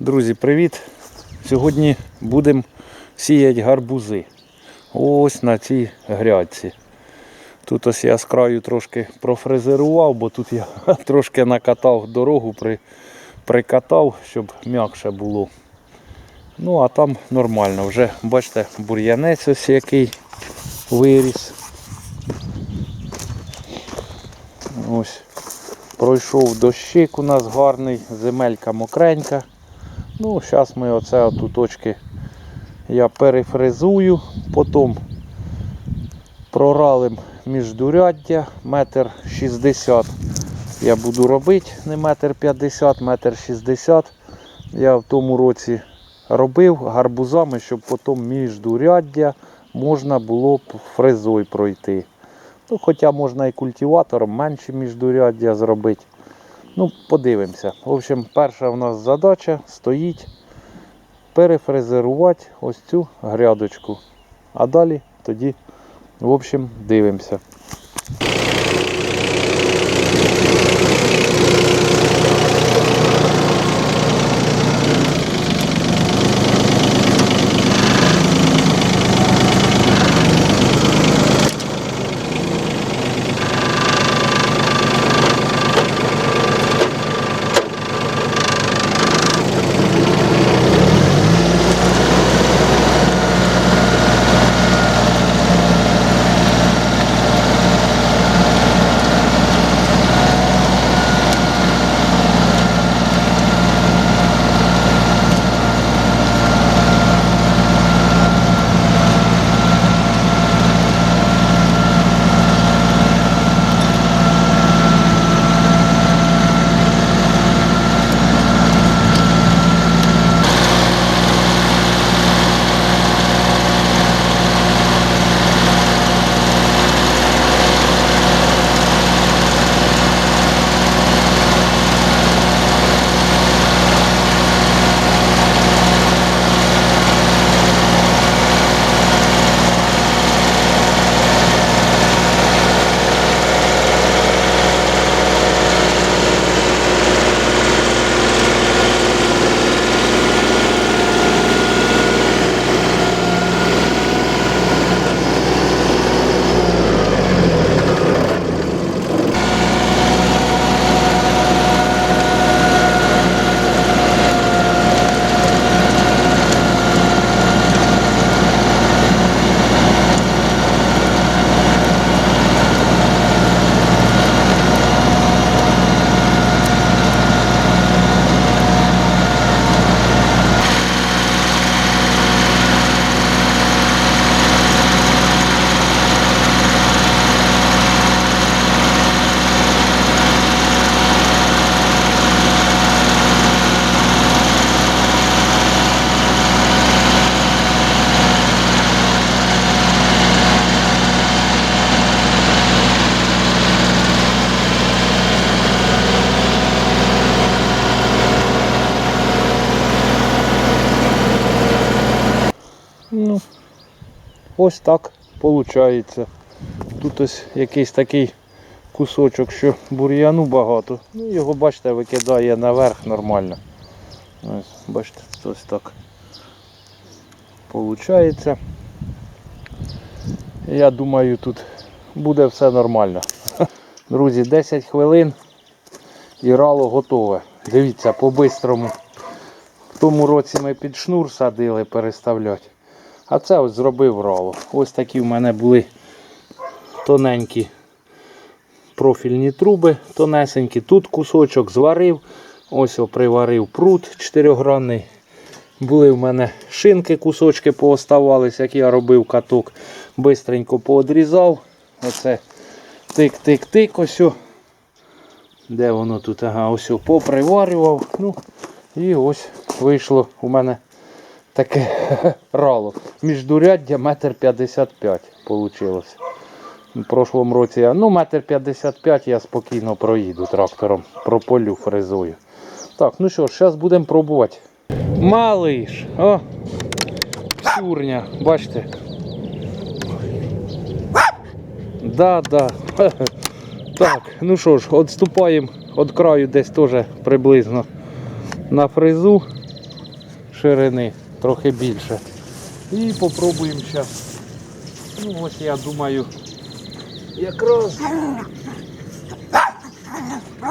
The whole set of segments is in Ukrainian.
Друзі, привіт! Сьогодні будемо сіяти гарбузи. Ось на цій грядці. Тут ось я з краю трошки профрезерував, бо тут я трошки накатав дорогу, при, прикатав, щоб м'якше було. Ну, а там нормально. Вже бачите, бур'янець ось який виріс. Ось. Пройшов дощик у нас гарний, земелька мокренька. Ну, зараз ми оце от у точки я перефрезую, потім проралим міждуряддя, метр шістдесят я буду робити, не метр п'ятдесят, метр шістдесят. Я в тому році робив гарбузами, щоб потім міждуряддя можна було фрезою пройти. Ну, Хоча можна і культиватором менше міждуряддя зробити. Ну, подивимося. В общем, перша у нас задача стоїть перефрезерувати ось цю грядочку. А далі тоді, в общем, дивимося. Ось так виходить. Тут ось якийсь такий кусочок, що бур'яну багато. Ну, його, бачите, викидає наверх нормально. Ось, бачите, ось так. Получається. Я думаю, тут буде все нормально. Друзі, 10 хвилин і рало готове. Дивіться, по-бистрому. В тому році ми під шнур садили переставляти. А це ось зробив рало. Ось такі в мене були тоненькі профільні труби, тонесенькі. Тут кусочок зварив. Ось приварив прут чотирьохгранний. Були в мене шинки, кусочки пооставались, як я робив каток. Бистренько поодрізав. Оце тик-тик-тик. ось. Де воно тут? Ага, ось поприварював. Ну, і ось вийшло у мене таке рало. Міждуряддя метр п'ятдесят п'ять вийшло. В прошлому році я, ну, метр п'ятдесят п'ять я спокійно проїду трактором, прополю фрезою. Так, ну що ж, зараз будемо пробувати. Малиш, о! Сюрня, бачите. Да, да. Так, ну що ж, відступаємо від краю десь теж приблизно на фрезу. ширини, трохи більше. І попробуємо зараз. Ну ось я думаю, якраз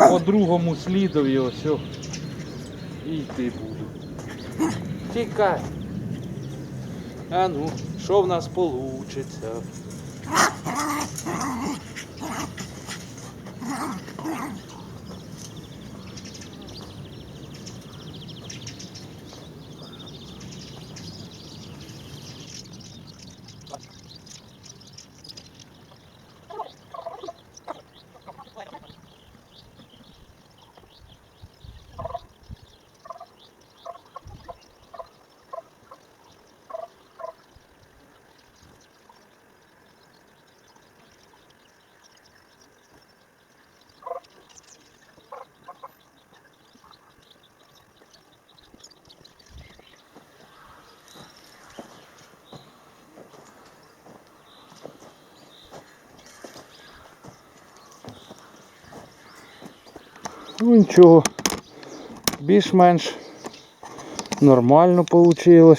по другому слідові ось і йти буду. Тікай. А ну, що в нас получиться? Ну нічого. Більш-менш нормально вийшло.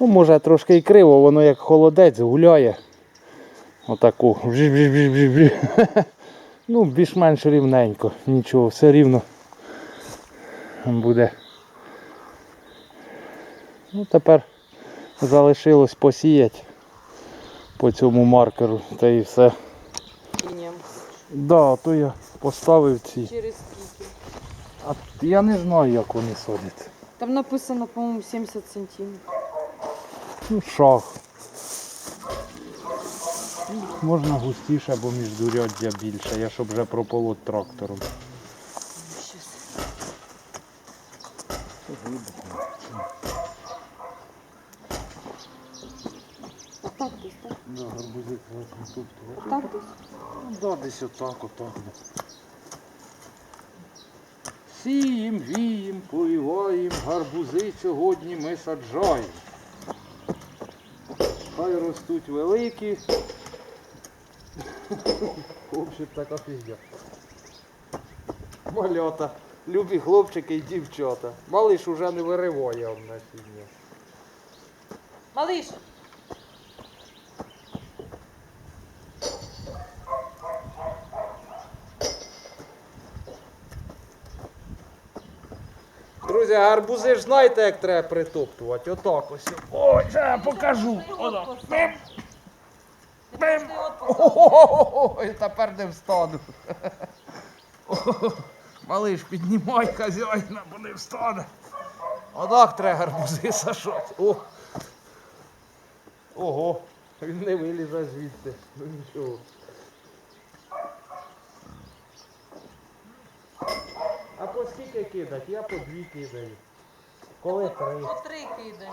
Ну, може трошки і криво, воно як холодець гуляє. Отаку. Ну, більш-менш рівненько. Нічого, все рівно буде. Ну, тепер залишилось посіяти по цьому маркеру та і все. Да, то я поставив ці. Через скільки? А я не знаю, як вони садяться. Там написано, по-моєму, 70 сантиметрів. Ну, шах. Можна густіше, бо міждуряддя більше. Я щоб вже прополот трактором. Щас. Отак десь, так? Да, гарбузик власне тут. Отак десь. Ну да, десь отак, отак. Сієм, вієм, поливаєм, гарбузи сьогодні ми саджаємо. Хай ростуть великі. В общем, така фігня. Малята, любі хлопчики і дівчата. Малиш уже не вириває он на фігня. Малиш! Друзі, гарбузи ж знаєте, як треба притоптувати. Отак ось. Ой, я покажу. Отак. Бим. Бим. Ой, тепер не встану. Малиш, піднімай хазяїна, бо не встане. Отак треба гарбузи сашати. О. Ого, він не вилізе звідти. Ну нічого. А по скільки кидать? Я по дві кидаю. Коли три. По три кидай.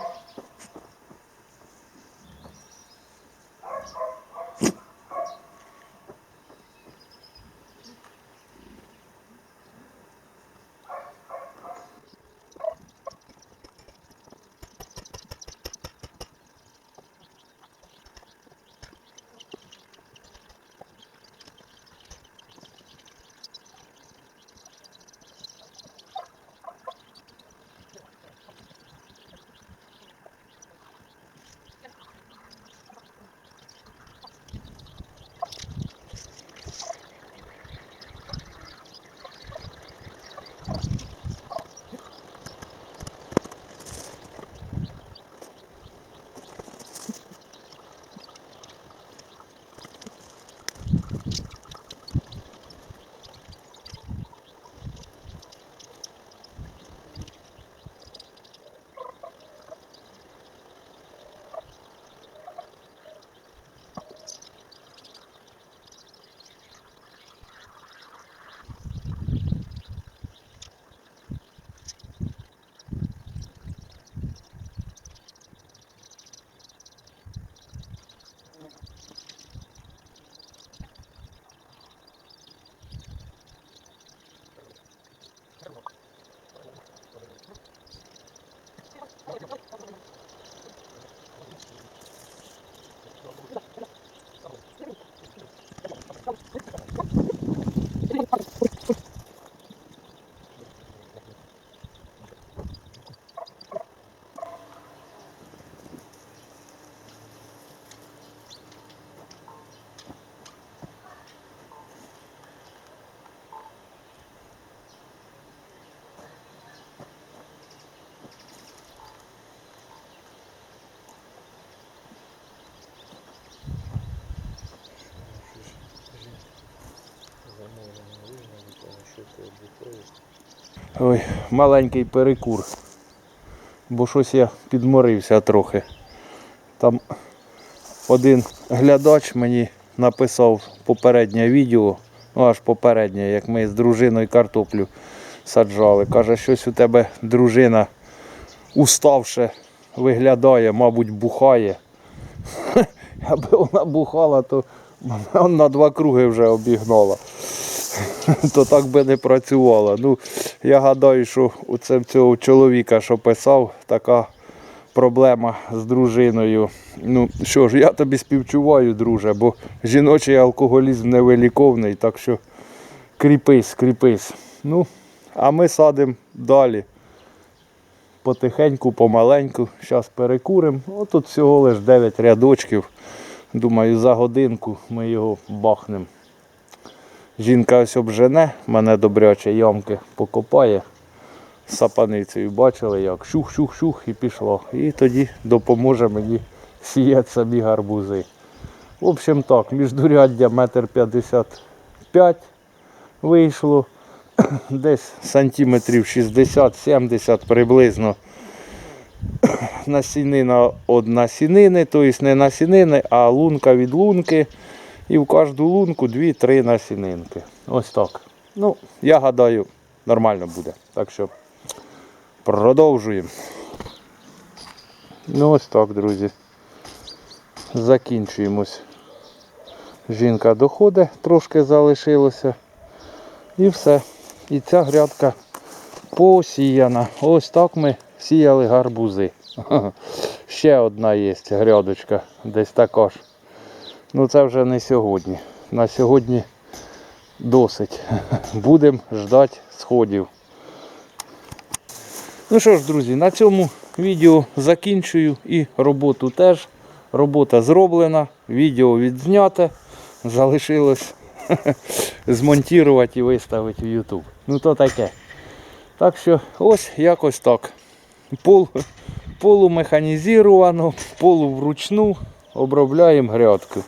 Ой, маленький перекур. Бо щось я підморився трохи. Там один глядач мені написав попереднє відео, ну аж попереднє, як ми з дружиною картоплю саджали. Каже, щось у тебе дружина уставше виглядає, мабуть, бухає. Аби вона бухала, то вона на два круги вже обігнала. То так би не працювала. Ну, я гадаю, що у цього чоловіка, що писав, така проблема з дружиною. Ну що ж, я тобі співчуваю, друже, бо жіночий алкоголізм невиліковний, так що кріпись, кріпись. Ну, а ми садимо далі. Потихеньку, помаленьку. Зараз перекуримо. Отут всього лиш 9 рядочків. Думаю, за годинку ми його бахнемо. Жінка ось обжене, мене добряче ямки покопає сапаницею. Бачили, як шух-шух-шух і пішло. І тоді допоможе мені сіяти самі гарбузи. В общем так, міждуряддя метр п'ятдесят п'ять вийшло. Десь сантиметрів 60-70 приблизно насінина од насінини, тобто не насінини, а лунка від лунки. І в кожну лунку 2-3 насінинки. Ось так. Ну, я гадаю, нормально буде. Так що продовжуємо. Ну ось так, друзі. Закінчуємось. Жінка доходить, трошки залишилося. І все. І ця грядка посіяна. Ось так ми сіяли гарбузи. Ще одна є грядочка, десь така ж. Ну це вже не сьогодні. На сьогодні досить. Будемо ждати сходів. Ну що ж, друзі, на цьому відео закінчую і роботу теж. Робота зроблена, відео відзняте. Залишилось змонтувати і виставити в YouTube. Ну то таке. Так що ось якось так. Пол, полумеханізовано, полувручну обробляємо грядку.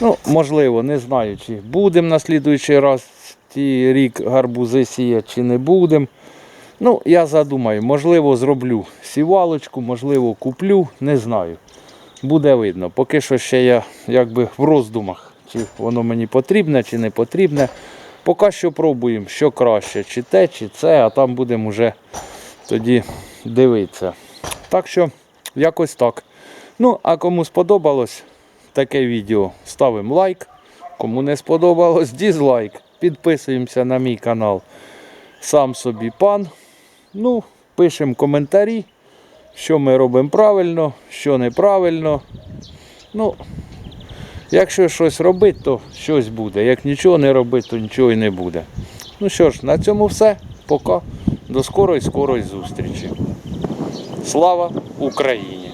Ну, можливо, не знаю, чи будемо на слідуючий раз ті рік гарбузи сіяти, чи не будемо. Ну, я задумаю, можливо, зроблю сівалочку, можливо, куплю, не знаю. Буде видно. Поки що ще я якби в роздумах, чи воно мені потрібне, чи не потрібне. Поки що пробуємо, що краще, чи те, чи це, а там будемо вже тоді дивитися. Так що, якось так. Ну, а кому сподобалось таке відео, ставимо лайк. Кому не сподобалось, дізлайк. Підписуємося на мій канал. Сам собі пан. Ну, пишемо коментарі, що ми робимо правильно, що неправильно. Ну, якщо щось робити, то щось буде. Як нічого не робити, то нічого і не буде. Ну що ж, на цьому все. Пока. До скорої скорої зустрічі. Слава Україні!